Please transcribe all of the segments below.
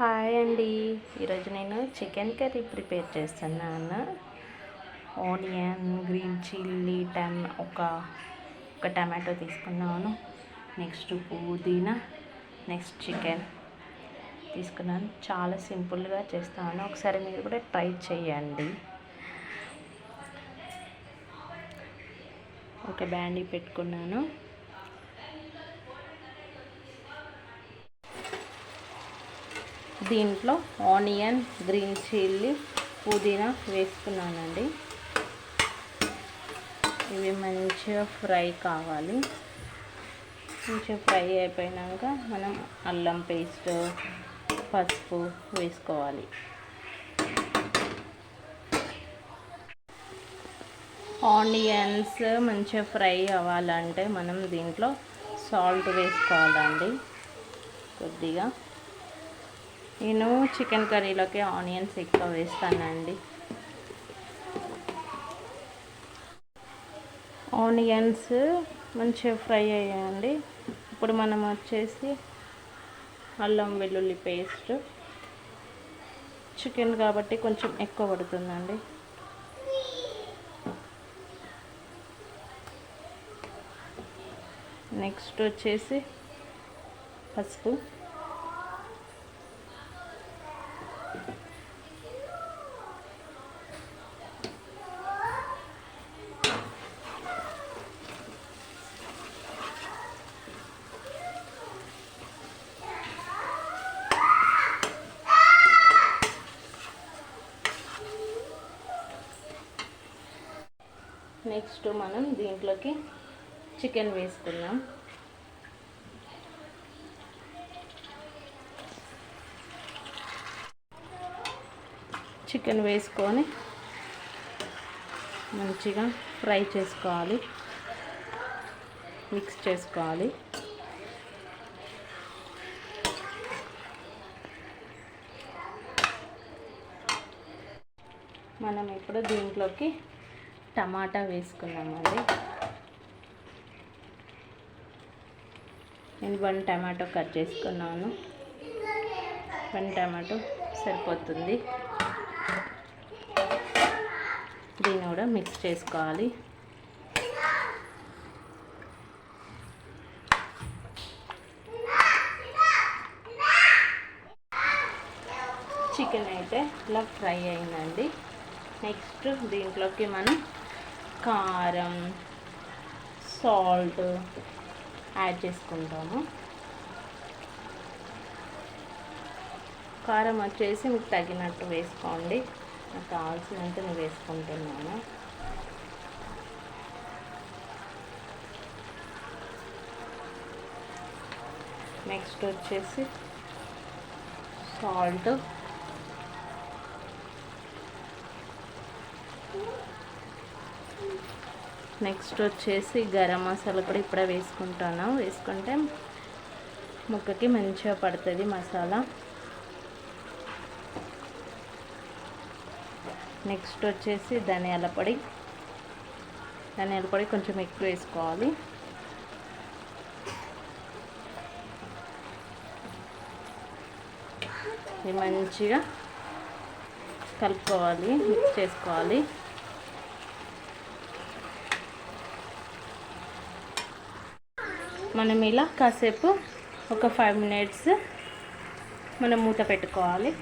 Hi అండి. ఈరోజు నేను చికెన్ కర్రీ ప్రిపేర్ చేస్తున్నాను ఆనియన్ గ్రీన్ చిల్లీ టమ్ ఒక ఒక టమాటో తీసుకున్నాను. నెక్స్ట్ పుదీనా నెక్స్ట్ చికెన్ తీసుకున్నాను. చాలా సింపుల్గా చేస్తాను. ఒకసారి మీరు కూడా ట్రై చేయండి. ఒక బ్యాండీ పెట్టుకున్నాను. దీంట్లో ఆనియన్ గ్రీన్ చిల్లీ పుదీనా వేసుకున్నానండి. ఇవి మంచిగా ఫ్రై కావాలి. మంచిగా ఫ్రై అయిపోయినాక మనం అల్లం పేస్ట్ పసుపు వేసుకోవాలి. ఆనియన్స్ మంచిగా ఫ్రై అవ్వాలంటే మనం దీంట్లో సాల్ట్ వేసుకోవాలండి. కొద్దిగా. నేను చికెన్ కర్రీలోకి ఆనియన్స్ ఎక్కువ వేస్తానండి. ఆనియన్స్ మంచిగా ఫ్రై అయ్యాయండి. ఇప్పుడు మనం వచ్చేసి అల్లం వెల్లుల్లి పేస్ట్. చికెన్ కాబట్టి కొంచెం ఎక్కువ పడుతుందండి. నెక్స్ట్ వచ్చేసి పసుపు. నెక్స్ట్ మనం దీంట్లోకి చికెన్ వేసుకుందాం. చికెన్ వేసుకొని మంచిగా ఫ్రై చేసుకోవాలి. మిక్స్ చేసుకోవాలి. మనం ఇప్పుడు దీంట్లోకి టమాటా వేసుకున్నామండి. నేను వన్ టమాటో కట్ చేసుకున్నాను. వన్ టమాటో సరిపోతుంది. దీన్ని కూడా మిక్స్ చేసుకోవాలి. చికెన్ అయితే ఇలా ఫ్రై అయిందండి. నెక్స్ట్ దీంట్లోకి మనం కారం సాల్ట్ యాడ్ చేసుకుంటాము. కారం వచ్చేసి మీకు తగినట్టు వేసుకోండి. నాకు కావాల్సినంత నేను వేసుకుంటున్నాను. నెక్స్ట్ వచ్చేసి సాల్ట్. నెక్స్ట్ వచ్చేసి గరం మసాలా కూడా ఇప్పుడే వేసుకుంటాను. వేసుకుంటే ముక్కకి మంచిగా పడుతుంది మసాలా. నెక్స్ట్ వచ్చేసి ధనియాల పొడి. ధనియాల పొడి కొంచెం ఎక్కువ వేసుకోవాలి. ఇది మంచిగా కలుపుకోవాలి మిక్స్ చేసుకోవాలి. మనం ఇలా కాసేపు ఒక ఫైవ్ మినిట్స్ మనం మూత పెట్టుకోవాలి.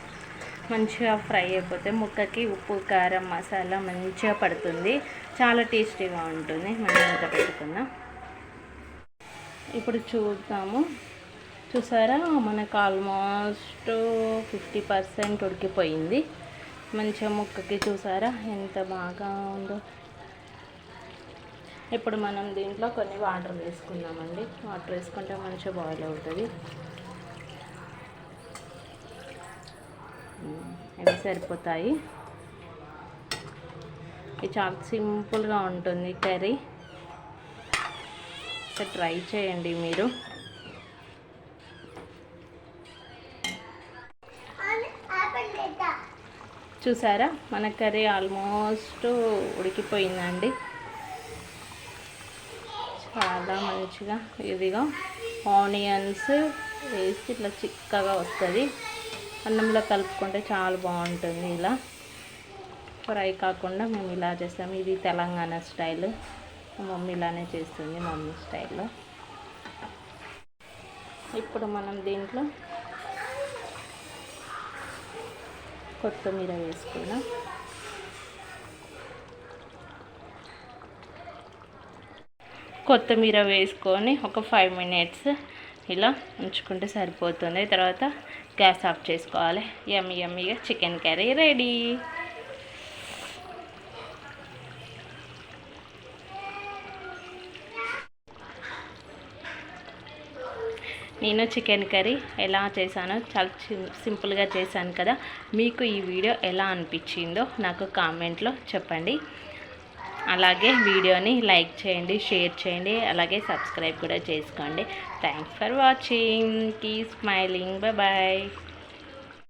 మంచిగా ఫ్రై అయిపోతే ముక్కకి ఉప్పు కారం మసాలా మంచిగా పడుతుంది. చాలా టేస్టీగా ఉంటుంది. మనం మూత పెట్టుకుందాం. ఇప్పుడు చూద్దాము. చూసారా? మనకు ఆల్మోస్ట్ ఫిఫ్టీ పర్సెంట్ ఉడికిపోయింది. మంచిగా ముక్కకి చూసారా? ఎంత బాగా ఉందో. ఇప్పుడు మనం దీంట్లో కొన్ని వాటర్ వేసుకుందామండి. వాటర్ వేసుకుంటే మంచిగా బాయిల్ అవుతుంది. ఇవి సరిపోతాయి. ఇది చాలా సింపుల్గా ఉంటుంది కర్రీ. ట్రై చేయండి మీరు. చూసారా? మన కర్రీ ఆల్మోస్ట్ ఉడికిపోయిందండి. చాలా మంచిగా ఇదిగా ఆనియన్స్ వేసి ఇట్లా చిక్కగా వస్తుంది అన్నంలో కలుపుకుంటే చాలా బాగుంటుంది ఇలా. ఫ్రై కాకుండా మేము ఇలా చేస్తాము ఇది తెలంగాణ స్టైల్. మమ్మీ ఇలానే చేస్తుంది మమ్మీ స్టైల్లో. ఇప్పుడు మనం దీంట్లో కొత్తిమీర వేసుకున్నాం కొత్తిమీర వేసుకొని ఒక ఫైవ్ మినిట్స్ ఇలా ఉంచుకుంటే సరిపోతుంది. తర్వాత గ్యాస్ ఆఫ్ చేసుకోవాలి. యమ్మి యమ్మీగా చికెన్ కర్రీ రెడీ. నేను చికెన్ కర్రీ ఎలా చేశానో చాలా సింపుల్గా చేశాను కదా. మీకు ఈ వీడియో ఎలా అనిపించిందో నాకు కామెంట్లో చెప్పండి. అలాగే వీడియోని లైక్ చేయండి షేర్ చేయండి అలాగే సబ్స్క్రైబ్ కూడా చేసుకోండి. Thanks for watching keep smiling bye